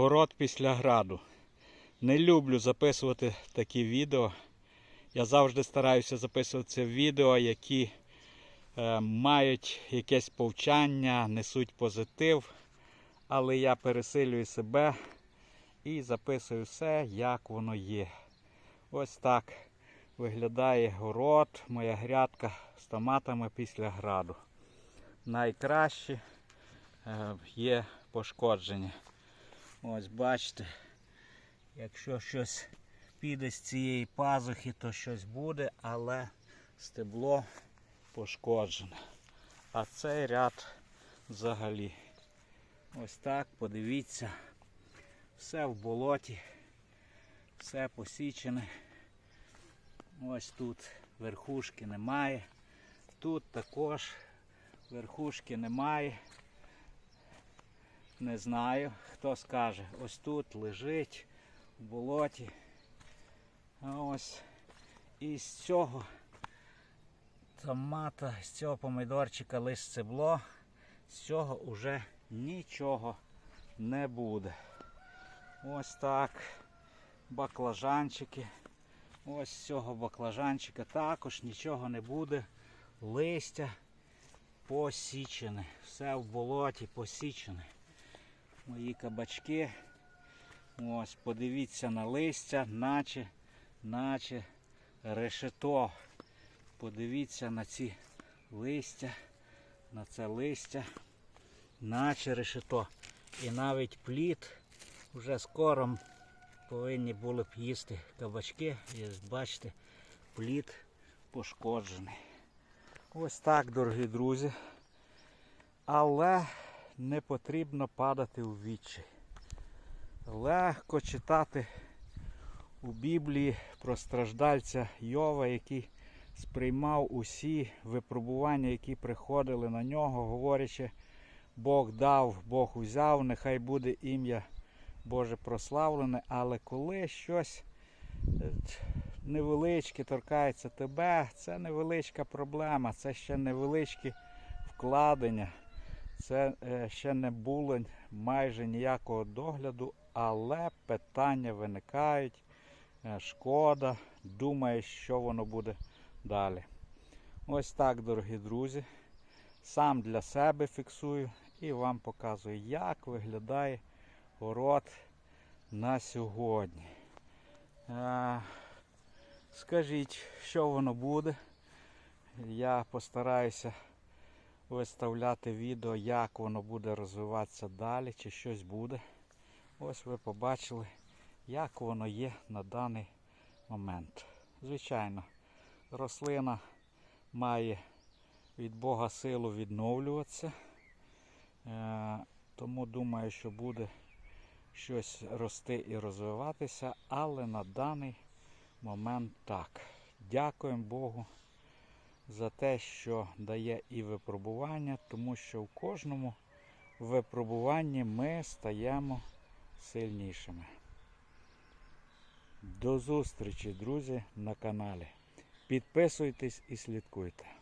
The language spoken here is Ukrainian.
Город після граду. Не люблю записувати такі відео. Я завжди стараюся записувати це відео, які е, мають якесь повчання, несуть позитив. Але я пересилюю себе і записую все, як воно є. Ось так виглядає город, моя грядка з томатами після граду. Найкраще е, є пошкодження. Ось бачите, якщо щось піде з цієї пазухи, то щось буде, але стебло пошкоджене. А цей ряд взагалі. Ось так, подивіться, все в болоті, все посічене. Ось тут верхушки немає. Тут також верхушки немає. Не знаю, хто скаже. Ось тут лежить в болоті. А ось із цього томата, з цього помидорчика лише стебло, з цього вже нічого не буде. Ось так. Баклажанчики. Ось з цього баклажанчика також нічого не буде. Листя посічене. Все в болоті посічене. Мої кабачки. Ось, подивіться на листя, наче, наче решето. Подивіться на ці листя, на це листя, наче решето. І навіть плід вже скоро повинні були б їсти кабачки. І бачите, плід пошкоджений. Ось так, дорогі друзі. Але не потрібно падати у вічі. Легко читати у Біблії про страждальця Йова, який сприймав усі випробування, які приходили на нього, говорячи, Бог дав, Бог узяв, нехай буде ім'я Боже прославлене, але коли щось е, невеличке торкається тебе, це невеличка проблема, це ще невеличкі вкладення. Це е, ще не було майже ніякого догляду, але питання виникають, е, шкода, думаєш, що воно буде далі. Ось так, дорогі друзі. Сам для себе фіксую і вам показую, як виглядає город на сьогодні. Е, Скажіть, що воно буде. Я постараюся виставляти відео, як воно буде розвиватися далі, чи щось буде. Ось ви побачили, як воно є на даний момент. Звичайно, рослина має від Бога силу відновлюватися. Е, Тому думаю, що буде щось рости і розвиватися, але на даний момент так. Дякуємо Богу за те, що дає і випробування, тому що в кожному випробуванні ми стаємо сильнішими. До зустрічі, друзі, на каналі. Підписуйтесь і слідкуйте.